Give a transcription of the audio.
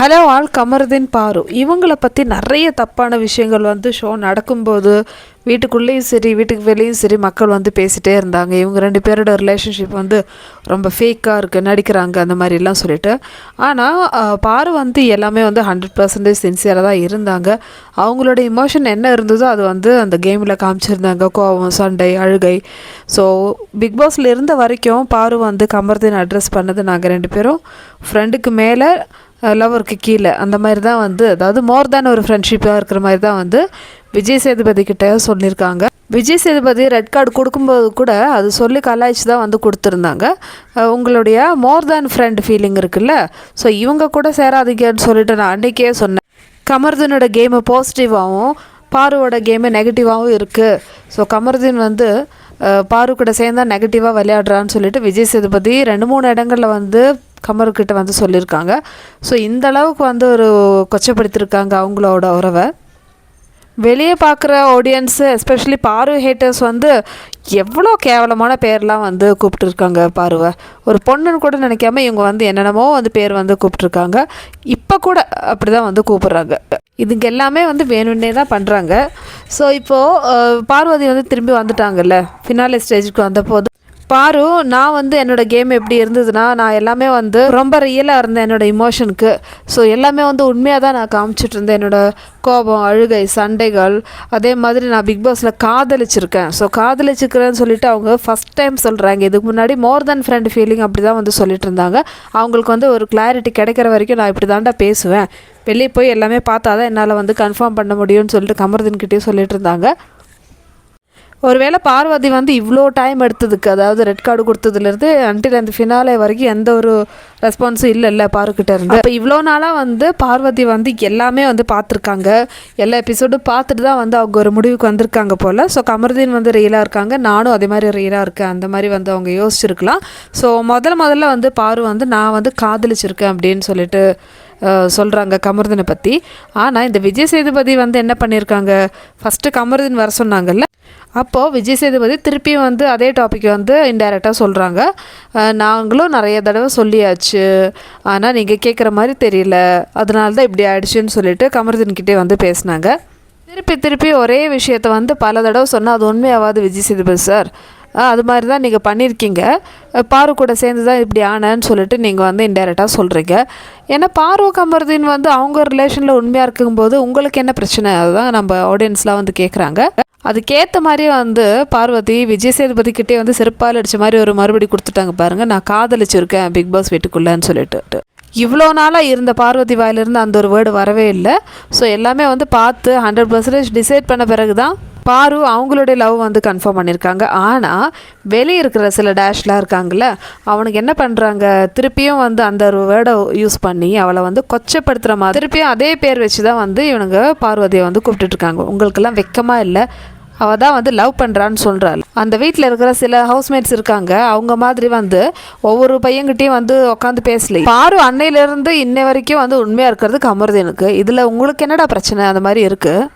Hello all Kamaruddin பாரு. இவங்கள பற்றி நிறைய தப்பான விஷயங்கள் வந்து ஷோ நடக்கும்போது வீட்டுக்குள்ளேயும் சரி வீட்டுக்கு வெளியும் சரி மக்கள் வந்து பேசிகிட்டே இருந்தாங்க. இவங்க ரெண்டு பேரோட ரிலேஷன்ஷிப் வந்து ரொம்ப ஃபேக்காக இருக்குது நடிக்கிறாங்க அந்த மாதிரிலாம் சொல்லிட்டு. ஆனால் பாரு வந்து எல்லாமே வந்து ஹண்ட்ரட் பர்சன்டேஜ் சின்சியராக தான் இருந்தாங்க. அவங்களோட இமோஷன் என்ன இருந்ததோ அது வந்து அந்த கேமில் காமிச்சிருந்தாங்க. கோவம் சண்டை அழுகை. ஸோ பிக் பாஸில் இருந்த வரைக்கும் பாரு வந்து கமர்தீன் அட்ரஸ் பண்ணது நாங்கள் ரெண்டு பேரும். ஃப்ரெண்டுக்கு மேலே லவருக்கு கீழே. அந்த மாதிரி தான் வந்து அதாவது மோர் தேன் ஒரு ஃப்ரெண்ட்ஷிப்பாக இருக்கிற மாதிரி தான் வந்து விஜய் சேதுபதி கிட்ட சொல்லியிருக்காங்க. விஜய் சேதுபதி ரெட் கார்டு கொடுக்கும்போது கூட அது சொல்லி கலாய்ச்சி தான் வந்து கொடுத்துருந்தாங்க. உங்களுடைய மோர் தேன் ஃப்ரெண்ட் ஃபீலிங் இருக்குல்ல? ஸோ இவங்க கூட சேராதீங்கன்னு சொல்லிட்டு நான் அன்றைக்கே சொன்னேன். கமர்தீனோட கேமு பாசிட்டிவாகவும் பாருவோட கேமு நெகட்டிவாகவும் இருக்குது ஸோ கமர்தீன் வந்து பாரு கூட சேர்ந்தா நெகட்டிவாக விளையாடுறான்னு சொல்லிட்டு விஜய் சேதுபதி ரெண்டு மூணு இடங்களில் வந்து கமருக்கிட்ட வந்து சொல்லியிருக்காங்க ஸோ இந்த அளவுக்கு வந்து ஒரு கொச்சப்படுத்தியிருக்காங்க அவங்களோட உறவை. வெளியே பார்க்குற ஆடியன்ஸு எஸ்பெஷலி பாரு ஹேட்டர்ஸ் வந்து எவ்வளோ கேவலமான பேர்லாம் வந்து கூப்பிட்டுருக்காங்க பாருவை. ஒரு பொண்ணுன்னு கூட நினைக்காம இவங்க வந்து என்னென்னமோ வந்து பேர் வந்து கூப்பிட்ருக்காங்க இப்போ கூட அப்படி தான் வந்து கூப்பிட்றாங்க. இதுங்க எல்லாமே வந்து வேணும்னே தான் பண்ணுறாங்க ஸோ இப்போது பார்வதி வந்து திரும்பி வந்துட்டாங்கல்ல. ஃபினாலே ஸ்டேஜுக்கு வந்தபோது பாரு நான் வந்து என்னோட கேம் எப்படி இருந்ததுன்னா நான் எல்லாமே வந்து ரொம்ப ரியலாக இருந்தேன் என்னோட இமோஷனுக்கு ஸோ எல்லாமே வந்து உண்மையாக தான் நான் காமிச்சிட்டு இருந்தேன். என்னோட கோபம் அழுகை சண்டைகள் அதே மாதிரி நான் பிக் பாஸில் காதலிச்சிருக்கேன். ஸோ காதலிச்சிருக்கிறேன்னு சொல்லிட்டு அவங்க ஃபஸ்ட் டைம் சொல்கிறாங்க இதுக்கு முன்னாடி மோர் தென் ஃப்ரெண்ட் ஃபீலிங் அப்படி தான் வந்து சொல்லிட்டு இருந்தாங்க. அவங்களுக்கு வந்து ஒரு கிளாரிட்டி கிடைக்கிற வரைக்கும் நான் இப்படி தாண்டா பேசுவேன். வெளியே போய் எல்லாமே பார்த்தா தான் என்னால் வந்து கன்ஃபார்ம் பண்ண முடியும்னு சொல்லிட்டு கமர்தீன்கிட்டயும் சொல்லிட்டு இருந்தாங்க. ஒருவேளை பார்வதி வந்து இவ்வளோ டைம் எடுத்ததுக்கு அதாவது ரெட் கார்டு கொடுத்ததுலேருந்து அன்டில் அந்த ஃபினாலே வரைக்கும் எந்த ஒரு ரெஸ்பான்ஸும் இல்லைல்ல பாருக்கிட்ட இருந்து. அப்போ இவ்வளோ நாளாக வந்து பார்வதி வந்து எல்லாமே வந்து பார்த்துருக்காங்க. எல்லா எபிசோடும் பார்த்துட்டு தான் வந்து அவங்க ஒரு முடிவுக்கு வந்திருக்காங்க போல். ஸோ கமருதீன் வந்து ரியலாக இருக்காங்க. நானும் அதே மாதிரி ரியலாக இருக்கேன். அந்த மாதிரி வந்து அவங்க யோசிச்சிருக்கலாம். ஸோ முதல்ல முதல்ல வந்து பாரு வந்து நான் வந்து காதலிச்சிருக்கேன் அப்படின்னு சொல்லிட்டு சொல்கிறாங்க கமருதனை பற்றி ஆனால் இந்த விஜய் சேதுபதி வந்து என்ன பண்ணியிருக்காங்க ஃபஸ்ட்டு கமருதீன் வர சொன்னாங்கல்ல? அப்போது விஜய் சேதுபதி திருப்பியும் வந்து அதே டாபிக் வந்து இன்டைரக்டாக சொல்கிறாங்க நாங்களும் நிறைய தடவை சொல்லியாச்சு. ஆனால் நீங்கள் கேட்குற மாதிரி தெரியல. அதனால தான் இப்படி ஆயிடுச்சுன்னு சொல்லிட்டு கமருதீன்கிட்டே வந்து பேசினாங்க. திருப்பி திருப்பி ஒரே விஷயத்த வந்து பல தடவை சொன்னால் அது உண்மையாவாது விஜய் சேதுபதி சார்? அது மாதிரி தான் நீங்கள் பண்ணியிருக்கீங்க பாரு கூட சேர்ந்து தான் இப்படி ஆனேன்னு சொல்லிட்டு நீங்கள் வந்து இன்டெரக்டாக சொல்கிறீங்க ஏன்னா பாரு கமருதீன் வந்து அவங்க ரிலேஷனில் உண்மையாக இருக்கும்போது உங்களுக்கு என்ன பிரச்சனை? அதுதான் நம்ம ஆடியன்ஸ்லாம் வந்து கேட்குறாங்க அதுக்கேற்ற மாதிரியே வந்து பார்வதி விஜய் சேதுபதிக்கிட்டே வந்து சிறப்பால் அடித்த மாதிரி ஒரு மறுபடி கொடுத்துட்டாங்க பாருங்கள் நான் காதலிச்சிருக்கேன் பிக் பாஸ் வீட்டுக்குள்ளேன்னு சொல்லிட்டு. இவ்வளோ நாளாக இருந்த பார்வதி வாயிலிருந்து அந்த ஒரு வேர்டு வரவே இல்லை. ஸோ எல்லாமே வந்து பார்த்து ஹண்ட்ரட் பர்சன்டேஜ் டிசைட் பண்ண பிறகு தான் பாரு அவங்களுடைய லவ் வந்து கன்ஃபார்ம் பண்ணியிருக்காங்க ஆனால் வெளியே இருக்கிற சில டேஷ்லாம் இருக்காங்கல்ல அவனுக்கு என்ன பண்ணுறாங்க திருப்பியும் வந்து அந்த வேர்டை யூஸ் பண்ணி அவளை வந்து கொச்சப்படுத்துகிற மாதிரி திருப்பியும் அதே பேர் வச்சு தான் வந்து இவனுங்க பார்வதியை வந்து கூப்பிட்டுட்ருக்காங்க உங்களுக்கெல்லாம் வெக்கமாக இல்லை? அவள் தான் வந்து லவ் பண்ணுறான்னு சொல்கிறாள் அந்த வீட்டில் இருக்கிற சில ஹவுஸ்மேட்ஸ் இருக்காங்க. அவங்க மாதிரி வந்து ஒவ்வொரு பையன்கிட்டையும் வந்து உட்காந்து பேசல. பாரு அன்னையிலேருந்து இன்ன வரைக்கும் வந்து உண்மையாக இருக்கிறது கமருது எனக்கு. இதில் உங்களுக்கு என்னடா பிரச்சனை? அந்த மாதிரி இருக்குது